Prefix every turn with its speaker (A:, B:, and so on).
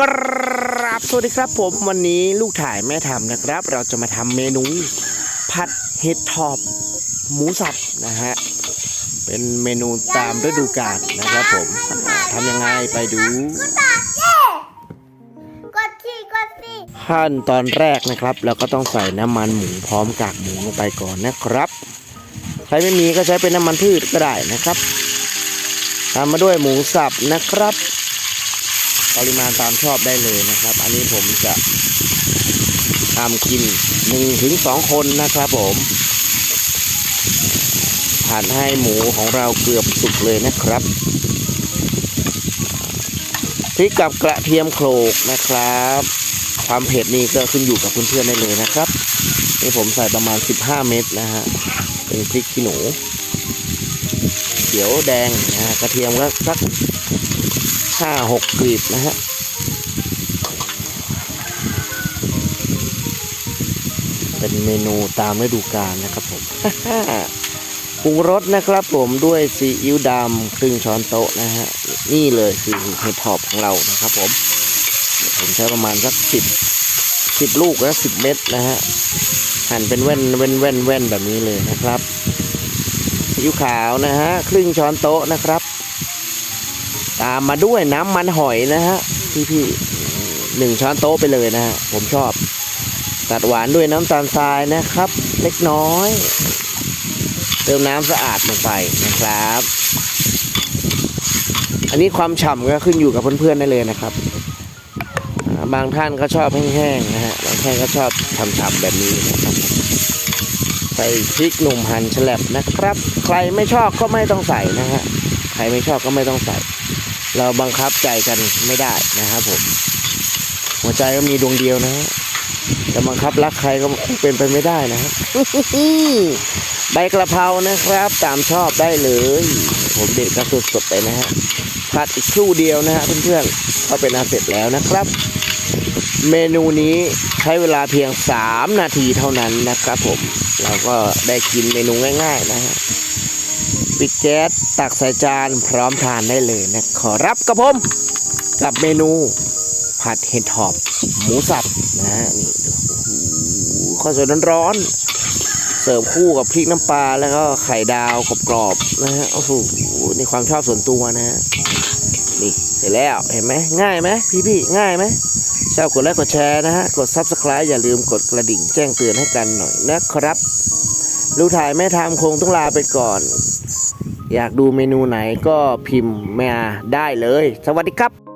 A: กราบสวัสดีครับผมวันนี้ลูกถ่ายแม่ทำนะครับ เราจะมาทำเมนูผัดเห็ดทอบหมูสับนะฮะเป็นเมนูตามฤดูกาลนะครับผมทำยังไงไปดู
B: กดสิกดสิ
A: ขั้นตอนแรกนะครับ เราก็ต้องใส่น้ำมันหมูพร้อมกากหมูลงไปก่อนนะครับ ใครไม่มีก็ใช้เป็นน้ำมันพืชก็ได้นะครับตามมาด้วยหมูสับนะครับ ปริมาณตามชอบได้เลยนะครับ อันนี้ผมจะทำกินหนึ่งถึงสองคนนะครับผมผัดให้หมูของเราเกือบสุกเลยนะครับพริกกับกระเทียมโขลกนะครับ ความเผ็ดนี่ก็ขึ้นอยู่กับเพื่อนๆได้เลยนะครับนี่ผมใส่ประมาณ 15 เม็ดนะฮะเป็นพริกขี้หนูเขียวแดงนะฮะกระเทียมก็สัก ห้าหกกลีบนะฮะเป็นเมนูตามฤดูกาลนะครับผมปรุงรสนะครับผมด้วยซีอิ๊วดำครึ่งช้อนโต๊ะนะฮะ นี่เลยคือเห็ดถอบของเรานะครับผม ผมใช้ประมาณสักสิบสิบลูกแล้วสิบเม็ดนะฮะ หั่นเป็นแว่นแว่นแว่นแว่นแบบนี้เลยนะครับซีอิ๊วขาวนะฮะ ครึ่งช้อนโต๊ะนะครับ ตามมาด้วยน้ำมันหอยนะฮะพี่พี่หนึ่งช้อนโต๊ะไปเลยนะฮะผมชอบตัดหวานด้วยน้ำตาลทรายนะครับ เล็กน้อย เติมน้ำสะอาดลงไปนะครับ อันนี้ความฉ่ำก็ขึ้นอยู่กับเพื่อนๆได้เลยนะครับ บางท่านก็ชอบแห้งๆนะฮะบางท่านก็ชอบฉ่ำๆแบบนี้นะครับใส่พริกหนุ่มหั่นฉลับนะครับ ใครไม่ชอบก็ไม่ต้องใส่นะฮะใครไม่ชอบก็ไม่ต้องใส่ เราบังคับใจกันไม่ได้นะครับผม หัวใจก็มีดวงเดียวนะฮะจะบังคับรักใครก็เป็นไปไม่ได้นะใบกระเพรานะครับ ตามชอบได้เลย ผมเด็ดกระสุดสดไปนะฮะผัดอีกครู่เดียวนะฮะเพื่อนๆก็เป็นอันเสร็จแล้วนะครับ เมนูนี้ใช้เวลาเพียง 3 นาทีเท่านั้นนะครับผม เราก็ได้กินเมนูง่าย ๆ นะฮะ ปิดแก๊สตักใส่จานพร้อมทานได้เลยนะขอรับกับผมกับเมนูผัดเห็ดถอบหมูสับนะฮะนี่ดูโอ้โหข้าวสวยร้อนๆเสิร์ฟคู่กับพริกน้ำปลาแล้วก็ไข่ดาวกรอบๆนะฮะโอ้โหนี่ความชอบส่วนตัวนะฮะนี่เสร็จแล้วเห็นไหมง่ายไหมพี่พี่ๆง่ายไหมชอบกดไลค์กดแชร์นะฮะกด Subscribe อย่าลืมกดกระดิ่งแจ้งเตือนให้กันหน่อยนะครับ ลูกถ่ายแม่ทำคงต้องลาไปก่อน อยากดูเมนูไหนก็พิมพ์มาได้เลย สวัสดีครับ